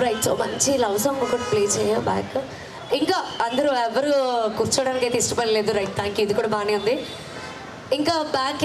Right so మంచి love song ఒకటి play చేయ బ్యాక్ ఇంకా అందరూ ఎవరు కూర్చోడానికి అయితే ఇష్టపడలేదు. రైట్ థ్యాంక్ యూ ఇది కూడా బాగానే ఉంది. ఇంకా బ్యాక్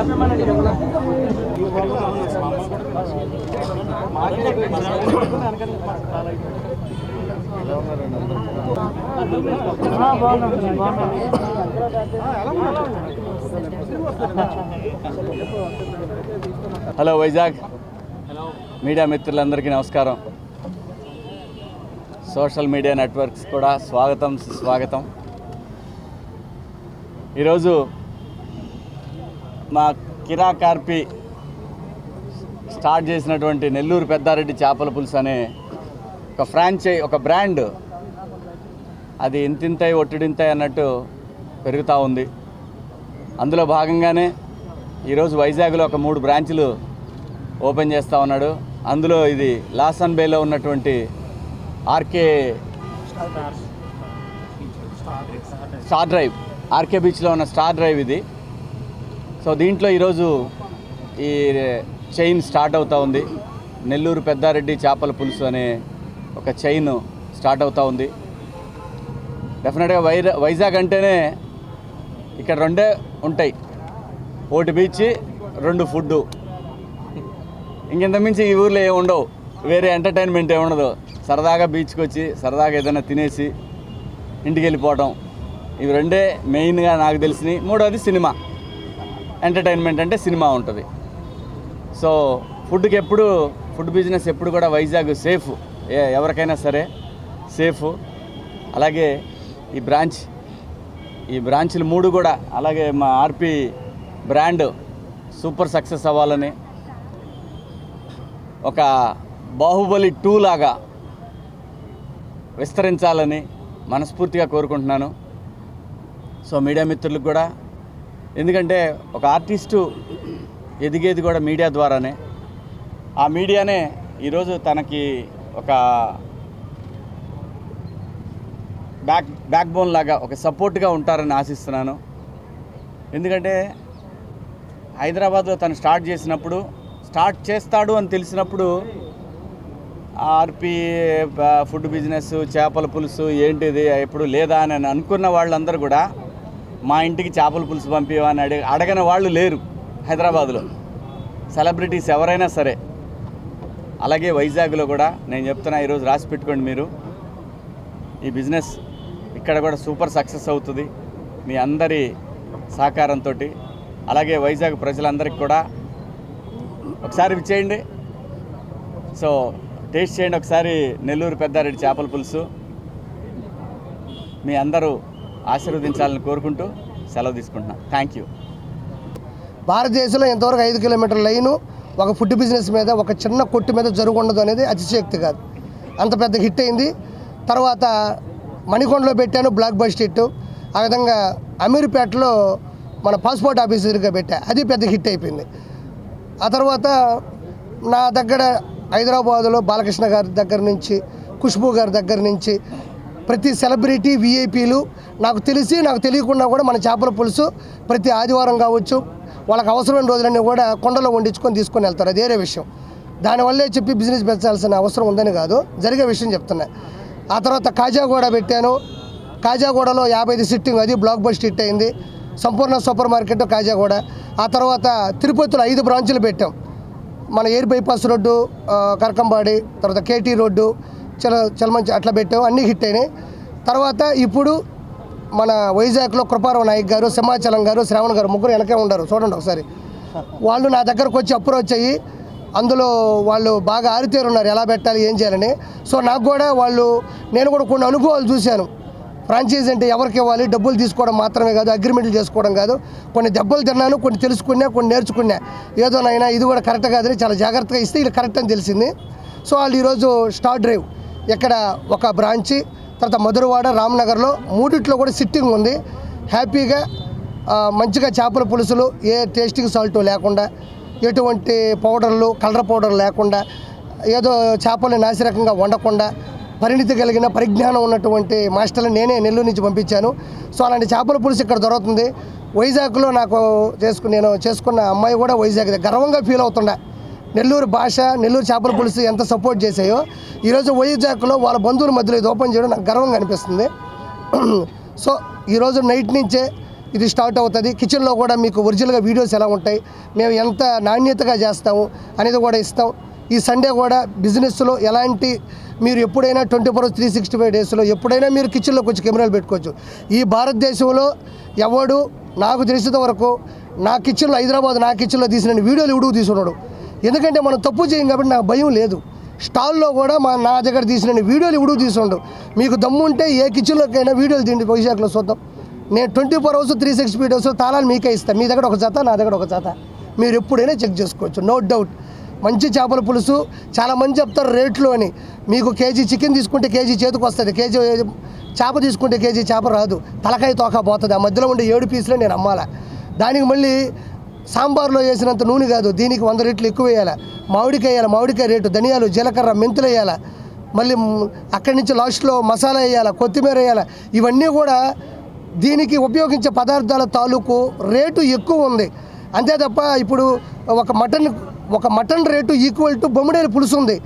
హలో వైజాగ్. మీడియా మిత్రులందరికీ నమస్కారం. సోషల్ మీడియా నెట్వర్క్స్ కూడా స్వాగతం సుస్వాగతం. ఈరోజు మా కిరా కార్పి స్టార్ట్ చేసినటువంటి నెల్లూరు పెద్దారెడ్డి చేపల పులుసు అనే ఒక ఫ్రాంచై ఒక బ్రాండ్. అది ఇంతింతై ఒట్టిడింతై అన్నట్టు పెరుగుతూ ఉంది. అందులో భాగంగానే ఈరోజు వైజాగ్లో ఒక మూడు బ్రాంచులు ఓపెన్ చేస్తూ ఉన్నాడు. అందులో ఇది లాసన్ బేలో ఉన్నటువంటి ఆర్కే స్టార్ డ్రైవ్. ఆర్కే బీచ్లో ఉన్న స్టార్ డ్రైవ్ ఇది. సో దీంట్లో ఈరోజు ఈ చైన్ స్టార్ట్ అవుతూ ఉంది. నెల్లూరు పెద్దారెడ్డి చేపల పులుసు అనే ఒక చైన్ స్టార్ట్ అవుతూ ఉంది. డెఫినెట్గా వై వైజాగ్ అంటేనే ఇక్కడ రెండే ఉంటాయి. ఒకటి బీచ్ రెండు ఫుడ్డు. ఇంకెంత మించి ఈ ఊర్లో ఏమి ఉండవు. వేరే ఎంటర్టైన్మెంట్ ఏమి ఉండదు. సరదాగా బీచ్కి వచ్చి సరదాగా ఏదైనా తినేసి ఇంటికి వెళ్ళిపోవడం ఇవి రెండే మెయిన్గా నాకు తెలిసినవి. మూడోది సినిమా. ఎంటర్టైన్మెంట్ అంటే సినిమా ఉంటుంది. సో ఫుడ్కి ఎప్పుడు ఫుడ్ బిజినెస్ ఎప్పుడు కూడా వైజాగ్ సేఫ్. ఏ ఎవరికైనా సరే సేఫ్. అలాగే ఈ బ్రాంచ్ ఈ బ్రాంచ్లు మూడు కూడా. అలాగే మా ఆర్పి బ్రాండ్ సూపర్ సక్సెస్ అవ్వాలని. ఒక బాహుబలి టూ లాగా విస్తరించాలని మనస్ఫూర్తిగా కోరుకుంటున్నాను. సో మీడియా మిత్రులకు కూడా ఎందుకంటే ఒక ఆర్టిస్టు ఎదిగేది కూడా మీడియా ద్వారానే. ఆ మీడియానే ఈరోజు తనకి ఒక బ్యాక్ బ్యాక్ బోన్ లాగా ఒక సపోర్ట్గా ఉంటారని ఆశిస్తున్నాను. ఎందుకంటే హైదరాబాద్లో తను స్టార్ట్ చేసినప్పుడు స్టార్ట్ చేస్తాడు అని తెలిసినప్పుడు ఆర్పి ఫుడ్ బిజినెస్ చేపల పులుసు ఏంటిది ఎప్పుడు లేదా అని అనుకున్న వాళ్ళందరూ కూడా మా ఇంటికి చేపల పులుసు పంపివని అడిగి అడగని వాళ్ళు లేరు హైదరాబాద్లో. సెలబ్రిటీస్ ఎవరైనా సరే. అలాగే వైజాగ్లో కూడా నేను చెప్తున్నా ఈరోజు రాసి పెట్టుకోండి మీరు. ఈ బిజినెస్ ఇక్కడ కూడా సూపర్ సక్సెస్ అవుతుంది. మీ అందరి సహకారంతో అలాగే వైజాగ్ ప్రజలందరికీ కూడా ఒకసారి ఇచ్చేయండి. సో టేస్ట్ చేయండి ఒకసారి నెల్లూరు పెద్దారెడ్డి చేపల పులుసు. మీ అందరూ ఆశీర్వదించాలని కోరుకుంటూ సెలవు తీసుకుంటున్నాను థ్యాంక్ యూ భారతదేశంలో ఇంతవరకు ఐదు కిలోమీటర్ల లైను ఒక ఫుడ్ బిజినెస్ మీద ఒక చిన్న కొట్టు మీద జరుగుండదు అనేది అతిశయక్తి కాదు. అంత పెద్ద హిట్ అయింది. తర్వాత మణికొండలో పెట్టాను బ్లాక్ బస్ట్ హిట్ ఆ విధంగా అమీర్పేటలో మన పాస్పోర్ట్ ఆఫీసర్గా పెట్టా. అది పెద్ద హిట్ అయిపోయింది. ఆ తర్వాత నా దగ్గర హైదరాబాదులో బాలకృష్ణ గారి దగ్గర నుంచి ఖుష్బూ గారి దగ్గర నుంచి ప్రతి సెలబ్రిటీ విఐపీలు నాకు తెలిసి నాకు తెలియకుండా కూడా మన చేపల పులుసు ప్రతి ఆదివారం కావచ్చు వాళ్ళకి అవసరమైన రోజులన్నీ కూడా కొండలో వండించుకొని తీసుకొని వెళ్తారు. అదేరే విషయం. దానివల్లే చెప్పి బిజినెస్ పెంచాల్సిన అవసరం ఉందని కాదు జరిగే విషయం చెప్తున్నా. ఆ తర్వాత కాజాగూడ పెట్టాను. కాజాగూడలో యాభై ఐదు సిట్టింగ్ అది బ్లాక్ బస్ట్ హిట్ అయింది. సంపూర్ణ సూపర్ మార్కెట్ కాజాగూడ. ఆ తర్వాత తిరుపతిలో ఐదు బ్రాంచులు పెట్టాం. మన ఎయిర్ బైపాస్ రోడ్డు కరకంబాడి తర్వాత కేటీ రోడ్డు చల చలమంచి అట్లా పెట్టాం అన్నీ హిట్ అయినాయి. తర్వాత ఇప్పుడు మన వైజాగ్లో కృపారావు నాయక్ గారు సింహాచలం గారు శ్రావణ్ గారు ముగ్గురు వెనకే ఉండరు చూడండి ఒకసారి. వాళ్ళు నా దగ్గరకు వచ్చి అప్రోచ్ అయ్యి అందులో వాళ్ళు బాగా ఆరితేరున్నారు ఎలా పెట్టాలి ఏం చేయాలని. సో నాకు కూడా వాళ్ళు నేను కూడా కొన్ని అనుభవాలు చూశాను. ఫ్రాంచైజ్ అంటే ఎవరికి ఇవ్వాలి డబ్బులు తీసుకోవడం మాత్రమే కాదు అగ్రిమెంట్లు చేసుకోవడం కాదు. కొన్ని దెబ్బలు తిన్నాను కొన్ని తెలుసుకున్నా కొన్ని నేర్చుకున్నా. ఏదోనైనా ఇది కూడా కరెక్ట్ కాదని చాలా జాగ్రత్తగా ఇస్తే ఇది కరెక్ట్ అని తెలిసింది. సో వాళ్ళు ఈరోజు స్టార్ డ్రైవ్. ఇక్కడ ఒక బ్రాంచి తర్వాత మధురవాడ రామ్నగర్లో మూడిట్లో కూడా సిట్టింగ్ ఉంది. హ్యాపీగా మంచిగా చేపల పులుసులు ఏ టేస్టింగ్ సాల్ట్ లేకుండా ఎటువంటి పౌడర్లు కలర్ పౌడర్ లేకుండా ఏదో చేపలు నాసిరకంగా వండకుండా పరిణితి కలిగిన పరిజ్ఞానం ఉన్నటువంటి మాస్టర్లు నేనే నెల్లూరు నుంచి పంపించాను. సో అలాంటి చేపల పులుసు ఇక్కడ దొరుకుతుంది. వైజాగ్లో నాకు చేసుకు నేను చేసుకున్న అమ్మాయి కూడా వైజాగ్ గర్వంగా ఫీల్ అవుతుండే. నెల్లూరు భాష నెల్లూరు చేపల పులుసు ఎంత సపోర్ట్ చేశాయో ఈరోజు వైజాగ్లో వాళ్ళ బంధువుల మధ్యలో ఇది ఓపెన్ చేయడం నాకు గర్వంగా అనిపిస్తుంది. సో ఈరోజు నైట్ నుంచే ఇది స్టార్ట్ అవుతుంది. కిచెన్లో కూడా మీకు ఒరిజినల్గా వీడియోస్ ఎలా ఉంటాయి మేము ఎంత నాణ్యతగా చేస్తాము అనేది కూడా ఇస్తాం. ఈ సండే కూడా బిజినెస్లో ఎలాంటి మీరు ఎప్పుడైనా twenty four three sixty five డేస్లో ఎప్పుడైనా మీరు కిచెన్లో కొంచెం కెమెరాలు పెట్టుకోవచ్చు. ఈ భారతదేశంలో ఎవడు నాకు తెలిసినంత వరకు నా కిచెన్లో హైదరాబాద్ నా కిచెన్లో తీసిన వీడియోలు ఎవడు తీసుకున్నాడు ఎందుకంటే మనం తప్పు చేయం కాబట్టి నాకు భయం లేదు. స్టాల్లో కూడా మా నా దగ్గర తీసిన వీడియోలు ఇప్పుడు తీసుండు మీకు దమ్ము ఉంటే ఏ కిచెన్లోకైనా వీడియోలు తిండి వైజాగ్లో చూద్దాం. నేను twenty four hours three sixty days తాళాలు మీకే ఇస్తాను మీ దగ్గర ఒక జత నా దగ్గర ఒక జత. మీరు ఎప్పుడైనా చెక్ చేసుకోవచ్చు నో డౌట్. మంచి చేపల పులుసు చాలా మంది చెప్తారు రేట్లు అని. మీకు కేజీ చికెన్ తీసుకుంటే కేజీ చేతికి వస్తుంది. కేజీ చేప తీసుకుంటే కేజీ చేప రాదు. తలకాయ తోక పోతుంది. ఆ మధ్యలో ఉండే ఏడు పీసులు నేను అమ్మాలా. దానికి మళ్ళీ సాంబార్లో వేసినంత నూనె కాదు దీనికి వంద రెట్లు ఎక్కువ వేయాలి? మామిడికాయ వేయాలి? మామిడికాయ రేటు ధనియాలు జీలకర్ర మెంతులు వేయాలి? మళ్ళీ అక్కడి నుంచి లాస్ట్లో మసాలా వేయాలి? కొత్తిమీర వేయాలి? ఇవన్నీ కూడా దీనికి ఉపయోగించే పదార్థాల తాలూకు రేటు ఎక్కువ ఉంది. అంతే తప్ప ఇప్పుడు ఒక మటన్ ఒక మటన్ రేటు ఈక్వల్ టు బొమ్మిడేలు పులుసు ఉంది.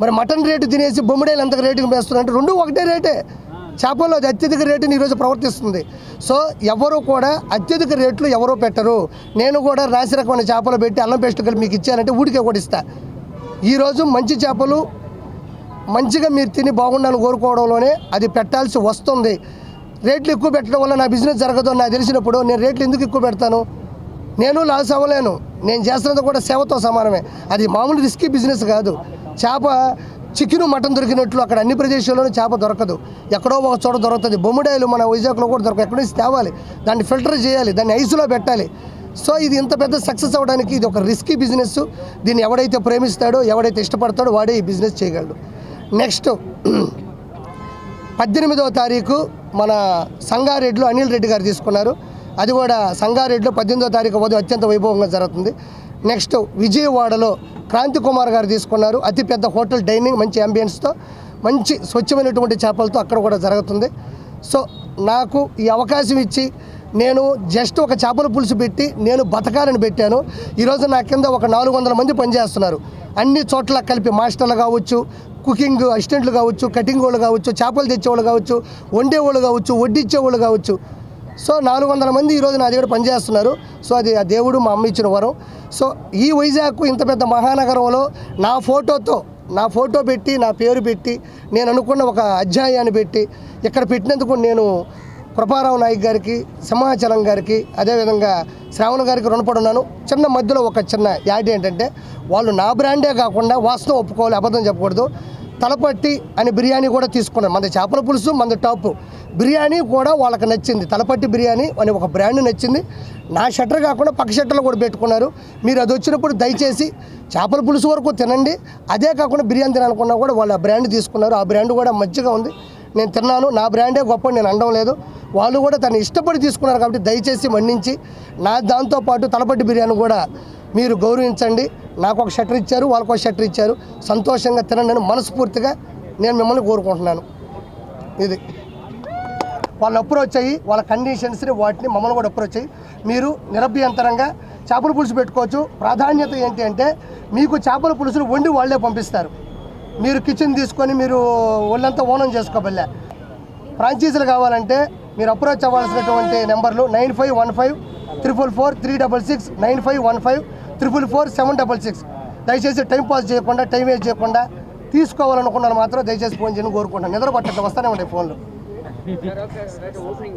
మరి మటన్ రేటు తినేసి బొమ్మిడేలు ఎంత రేటుకి వేస్తున్నారంటే రెండు ఒకటే రేటే. చేపల్లో అది అత్యధిక రేటుని ఈరోజు ప్రవర్తిస్తుంది. సో ఎవరు కూడా అత్యధిక రేట్లు ఎవరో పెట్టరు. నేను కూడా రాసి రకమైన చేపలు పెట్టి అల్లం పేస్ట్ కలిపి మీకు ఇచ్చానంటే ఊడికే కూడా ఇస్తా. ఈరోజు మంచి చేపలు మంచిగా మీరు తిని బాగుండాలని కోరుకోవడంలోనే అది పెట్టాల్సి వస్తుంది. రేట్లు ఎక్కువ పెట్టడం వల్ల నా బిజినెస్ జరగదు నాకు తెలిసినప్పుడు నేను రేట్లు ఎందుకు ఎక్కువ పెడతాను? నేను లాస్ అవ్వలేను. నేను చేస్తున్నది కూడా సేవతో సమానమే. అది మామూలు రిస్కీ బిజినెస్ కాదు. చేప చికెన్ మటన్ దొరికినట్లు అక్కడ అన్ని ప్రదేశాల్లోనూ చేప దొరకదు. ఎక్కడో ఒక చోట దొరుకుతుంది. బొమ్మిడాయలు మన వైజాగ్లో కూడా దొరకదు ఎక్కడి నుంచి తేవాలి? దాన్ని ఫిల్టర్ చేయాలి. దాన్ని ఐసులో పెట్టాలి. సో ఇది ఇంత పెద్ద సక్సెస్ అవ్వడానికి ఇది ఒక రిస్కీ బిజినెస్ దీన్ని ఎవడైతే ప్రేమిస్తాడో ఎవడైతే ఇష్టపడతాడో వాడే ఈ బిజినెస్ చేయగలడు. నెక్స్ట్ పద్దెనిమిదవ తారీఖు మన సంగారెడ్డిలో అనిల్ రెడ్డి గారు తీసుకున్నారు. అది కూడా సంగారెడ్డిలో పద్దెనిమిదవ తారీఖు ఉదయం అత్యంత వైభవంగా జరుగుతుంది. నెక్స్ట్ విజయవాడలో క్రాంతి కుమార్ గారు తీసుకున్నారు. అతిపెద్ద హోటల్ డైనింగ్ మంచి అంబియన్స్తో మంచి స్వచ్ఛమైనటువంటి చేపలతో అక్కడ కూడా జరుగుతుంది. సో నాకు ఈ అవకాశం ఇచ్చి నేను జస్ట్ ఒక చేపల పులుసు పెట్టి నేను బతకాలని పెట్టాను. ఈరోజు నా కింద ఒక నాలుగు వందల మంది పనిచేస్తున్నారు. అన్ని చోట్ల కలిపి మాస్టర్లు కావచ్చు కుకింగ్ అసిస్టెంట్లు కావచ్చు కటింగ్ వాళ్ళు కావచ్చు చేపలు తెచ్చేవాళ్ళు కావచ్చు వండేవాళ్ళు కావచ్చు వడ్డిచ్చేవాళ్ళు కావచ్చు. సో నాలుగు వందల మంది ఈరోజు నా దగ్గర పనిచేస్తున్నారు. సో అది ఆ దేవుడు మా అమ్మ ఇచ్చిన వరం. సో ఈ వైజాగ్ ఇంత పెద్ద మహానగరంలో నా ఫోటోతో నా ఫోటో పెట్టి నా పేరు పెట్టి నేను అనుకున్న ఒక అధ్యాయాన్ని పెట్టి ఇక్కడ పెట్టినందుకు నేను కృపారావు నాయక్ గారికి సింహాచలం గారికి అదేవిధంగా శ్రావణ గారికి రుణపడి ఉన్నాను చిన్న మధ్యలో ఒక చిన్న యాడ్ ఏంటంటే వాళ్ళు నా బ్రాండే కాకుండా వాస్తవం ఒప్పుకోవాలి అబద్ధం చెప్పకూడదు. తలపట్టి అని బిర్యానీ కూడా తీసుకున్నాను మన చేపల పులుసు మన టాప్. బిర్యానీ కూడా వాళ్ళకి నచ్చింది. తలపట్టి బిర్యానీ అని ఒక బ్రాండ్ నచ్చింది. నా షట్టర్ కాకుండా పక్క షట్టర్లు కూడా పెట్టుకున్నారు. మీరు అది వచ్చినప్పుడు దయచేసి చేపల పులుసు వరకు తినండి. అదే కాకుండా బిర్యానీ తినాలనుకున్నా కూడా వాళ్ళు ఆ బ్రాండ్ తీసుకున్నారు. ఆ బ్రాండ్ కూడా మంచిగా ఉంది. నేను తిన్నాను. నా బ్రాండే గొప్ప నేను అనడం లేదు. వాళ్ళు కూడా తను ఇష్టపడి తీసుకున్నారు కాబట్టి దయచేసి మన్నించి నా దాంతోపాటు తలపట్టి బిర్యానీ కూడా మీరు గౌరవించండి. నాకు ఒక షట్టర్ ఇచ్చారు. వాళ్ళకు ఒక షట్టర్ ఇచ్చారు. సంతోషంగా తినండి అని మనస్ఫూర్తిగా నేను మిమ్మల్ని కోరుకుంటున్నాను. ఇది. వాళ్ళు అప్రోచ్ అయ్యి వాళ్ళ కండిషన్స్ని వాటిని మమ్మల్ని కూడా అప్రోచ్ అయ్యి మీరు నిరభ్యంతరంగా చేపల పులుసు పెట్టుకోవచ్చు. ప్రాధాన్యత ఏంటి అంటే మీకు చేపల పులుసులు వండి వాళ్ళే పంపిస్తారు. మీరు కిచెన్ తీసుకొని మీరు ఒళ్ళంతా ఓనం చేసుకోబల్లే. ఫ్రాంచైజీలు కావాలంటే మీరు అప్రోచ్ అవ్వాల్సినటువంటి నెంబర్లు nine five one five triple four three double six nine five one five triple four seven double six. దయచేసి టైం పాస్ చేయకుండా టైం వేస్ట్ చేయకుండా తీసుకోవాలనుకున్నాను మాత్రం దయచేసి ఫోన్ చేయని కోరుకుంటాను నిద్ర పట్టట్టు వస్తానే ఉంటాయి ఫోన్లు. Okay, okay.